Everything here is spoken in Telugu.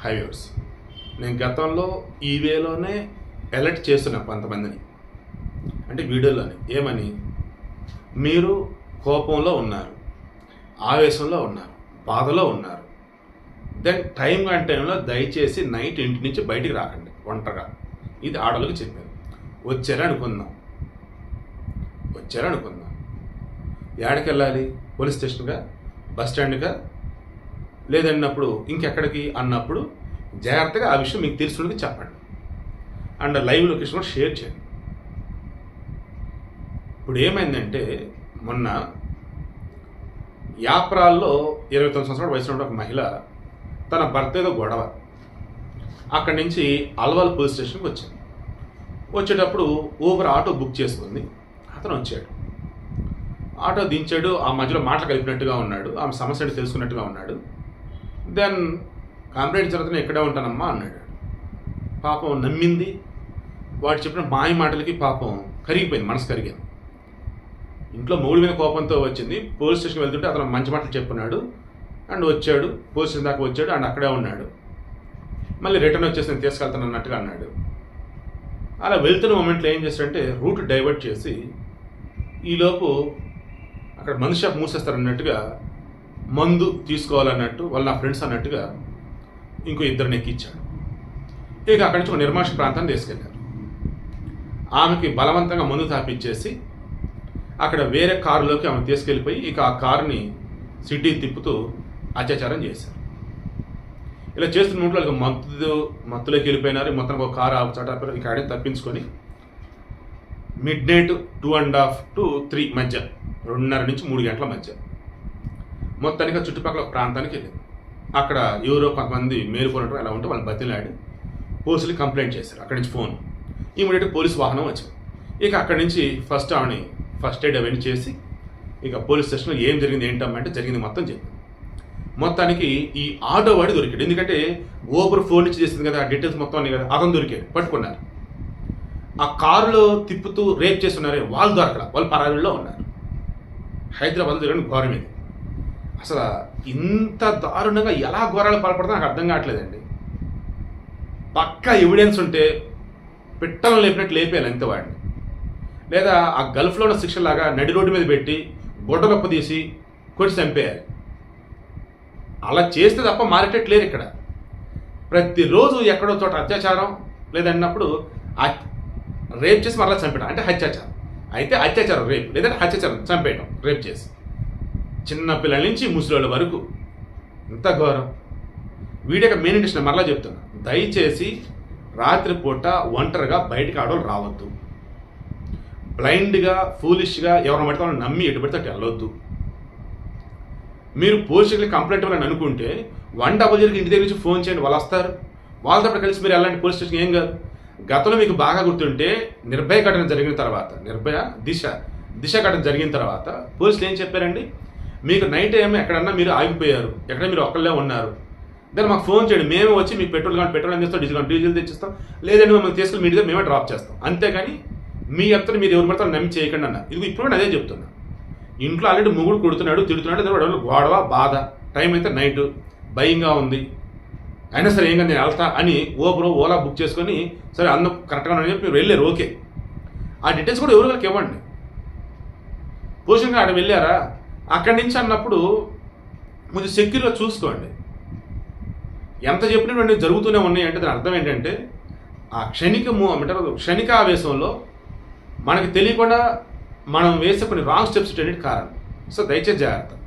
హైవేస్. నేను గతంలో ఈ వేలోనే అలర్ట్ చేస్తున్నా కొంతమందిని. అంటే వీడియోలోనే. ఏమని? మీరు కోపంలో ఉన్నారు ఆవేశంలో ఉన్నారు బాధలో ఉన్నారు. దెన్ టైం కానీ టైంలో దయచేసి నైట్ ఇంటి నుంచి బయటికి రాకండి ఒంటరిగా. ఇది ఆడలకు చెప్పారు వచ్చారనుకుందాం అనుకుందాం. అనుకుందాం. ఎక్కడికి వెళ్ళాలి పోలీస్ స్టేషన్గా? బస్ స్టాండ్గా? లేదన్నప్పుడు ఇంకెక్కడికి అన్నప్పుడు జాగ్రత్తగా ఆ విషయం మీకు తెలుసుకుని చెప్పండి. అండ్ లైవ్ లొకేషన్ కూడా షేర్ చేయండి. ఇప్పుడు ఏమైందంటే మొన్న యాప్రాల్లో ఇరవై తొమ్మిది సంవత్సరాల వయసు ఉన్న ఒక మహిళ తన భర్త ఏదో గొడవ అక్కడి నుంచి అల్వాల్ పోలీస్ స్టేషన్కి వచ్చింది. వచ్చేటప్పుడు ఊబర్ ఆటో బుక్ చేసుకుంది. అతను వచ్చాడు. ఆటో దించాడు. ఆ మధ్యలో మాటలు కలిపినట్టుగా ఉన్నాడు. ఆమె సమస్య తెలుసుకున్నట్టుగా ఉన్నాడు. దెన్ కంప్లైంట్ జరుగుతున్న ఇక్కడే ఉంటానమ్మా అన్నాడు. పాపం నమ్మింది. వాడు చెప్పిన మాయ మాటలకి పాపం కరిగిపోయింది మనసు కరిగింది. ఇంట్లో మూడు మీద కోపంతో వచ్చింది. పోలీస్ స్టేషన్కి వెళ్తుంటే అతను మంచి మాటలు చెప్పున్నాడు అండ్ వచ్చాడు పోలీస్ స్టేషన్ దాకా వచ్చాడు అండ్ అక్కడే ఉన్నాడు. మళ్ళీ రిటర్న్ వచ్చేసి నేను తీసుకెళ్తాను అన్నట్టుగా అన్నాడు. అలా వెళ్తున్న మూమెంట్లో ఏం చేశాడంటే రూట్ డైవర్ట్ చేసి ఈలోపు అక్కడ మనిషి షాప్ మూసేస్తారు అన్నట్టుగా మందు తీసుకోవాలన్నట్టు వాళ్ళ నా ఫ్రెండ్స్ అన్నట్టుగా ఇంకో ఇద్దరిని ఎక్కిచ్చాడు. ఇక అక్కడి నుంచి ఒక నిర్మాష ప్రాంతాన్ని తీసుకెళ్ళారు. ఆమెకి బలవంతంగా మందు తాపించేసి అక్కడ వేరే కారులోకి ఆమె తీసుకెళ్ళిపోయి ఇక ఆ కారుని సిటీ తిప్పుతూ అత్యాచారం చేశారు. ఇలా చేస్తున్న నోట్లో ఇక మత్తు మత్తులోకి వెళ్ళిపోయినారు. మొత్తం ఒక కారు ఆపుచాట ఇక ఆడే తప్పించుకొని midnight two and half to three మధ్య రెండున్నర నుంచి మూడు గంటల మధ్య. మొత్తానికి చుట్టుపక్కల ఒక ప్రాంతానికి వెళ్ళింది. అక్కడ ఎవరో కొంతమంది మేలుకోనటం ఎలా ఉంటే వాళ్ళు బతిలాడి పోలీసులు కంప్లైంట్ చేశారు. అక్కడి నుంచి ఫోన్. ఇమీడియట్ పోలీస్ వాహనం వచ్చింది. ఇక అక్కడి నుంచి ఫస్ట్ ఆమెని ఫస్ట్ ఎయిడ్ అవన్నీ చేసి ఇక పోలీస్ స్టేషన్లో ఏం జరిగింది ఏంటమ్మంటే జరిగింది మొత్తం చెప్పింది మొత్తానికి ఈ ఆటో వాడి దొరికాడు. ఎందుకంటే ఓబర్ ఫోన్ నుంచి చేసింది కదా డీటెయిల్స్ మొత్తం అన్నీ కదా అతను దొరికాడు. పట్టుకున్నారు. ఆ కారులో తిప్పుతూ రేప్ చేస్తున్నారే వాళ్ళు దొరకల వాళ్ళు పరారీలో ఉన్నారు. హైదరాబాద్ జరిగిన ఘోరం ఇది. అసలు ఇంత దారుణంగా ఎలా ఘోరాలు పాల్పడతా నాకు అర్థం కావట్లేదండి. పక్కా ఎవిడెన్స్ ఉంటే పిట్టలను లేపినట్టు లేపేయాలి అంతే వాడిని. లేదా ఆ గల్ఫ్లో ఉన్న శిక్షలాగా నడి రోడ్డు మీద పెట్టి గుడ్డ గొప్ప తీసి కొట్టి చంపేయాలి. అలా చేస్తే తప్ప మారేటట్టు లేరు ఇక్కడ. ప్రతిరోజు ఎక్కడో చోట అత్యాచారం లేదన్నప్పుడు రేప్ చేసి మరలా చంపేయడం అంటే హత్యాచారం. అయితే అత్యాచారం రేపు. లేదంటే అత్యాచారం చంపేయడం రేప్ చేసి. చిన్న పిల్లల నుంచి ముసలోళ్ళ వరకు. ఇంత ఘోరం. వీడియో మెయిన్ ఇండస్ట్రీ మరలా చెప్తున్నా. దయచేసి రాత్రిపూట ఒంటరిగా బయటకు ఆడవాళ్ళు రావద్దు. బ్లైండ్గా ఫూలిష్గా ఎవరిని పడితే వాళ్ళని నమ్మి ఎటు పడితే అటు వెళ్ళొద్దు. మీరు పోలీసులకి కంప్లైంట్ ఇవ్వాలని అనుకుంటే వన్ డబల్ జీరోకి ఇంటి దగ్గర నుంచి ఫోన్ చేయండి వాళ్ళు వస్తారు. వాళ్ళతో పాటు కలిసి మీరు వెళ్ళండి పోలీస్ స్టేషన్ ఏం కాదు. గతంలో మీకు బాగా గుర్తుంటే నిర్భయ ఘటన జరిగిన తర్వాత నిర్భయ దిశ దిశ ఘటన జరిగిన తర్వాత పోలీసులు ఏం చెప్పారండి? మీకు నైట్ టైం ఎక్కడన్నా మీరు ఆగిపోయారు ఎక్కడ మీరు ఒక్కళ్ళే ఉన్నారు దాన్ని మాకు ఫోన్ చేయండి మేము వచ్చి మీకు పెట్రోల్ కానీ పెట్రోల్ అందిస్తాం డీజిల్ కానీ డీజిల్ తెచ్చిస్తాం లేదంటే మమ్మల్ని తీసుకుని మీ దగ్గర మేమే డ్రాప్ చేస్తాం. అంతేకాని మీ అంతా మీరు ఎవరు పడతారు నమ్మి చేయకండి అన్న ఇది ఇప్పుడు నేను అదే చెప్తున్నా. ఇంట్లో ఆల్రెడీ మొగుడు కొడుతున్నాడు తిడుతున్నాడు ఏదో గొడవ బాధ. టైం అయితే నైట్ భయంగా ఉంది. అయినా సరే ఏం కాదు నేను వెళ్తా అని ఓబ్రో ఓలా బుక్ చేసుకొని సరే అందం కరెక్ట్గా అని చెప్పి మీరు వెళ్ళారు ఓకే ఆ డీటెయిల్స్ కూడా ఎవరు వాళ్ళకి ఇవ్వండి. పోషంగా ఆడ వెళ్ళారా? అక్కడి నుంచి అన్నప్పుడు కొంచెం సెక్యూర్గా చూసుకోండి. ఎంత చెప్పినటువంటి జరుగుతూనే ఉన్నాయి అంటే దాని అర్థం ఏంటంటే ఆ క్షణిక మూ అంటే క్షణిక ఆవేశంలో మనకి తెలియకుండా మనం వేసే కొన్ని రాంగ్ స్టెప్స్ అనేది కారణం. సో దయచేసి జాగ్రత్త.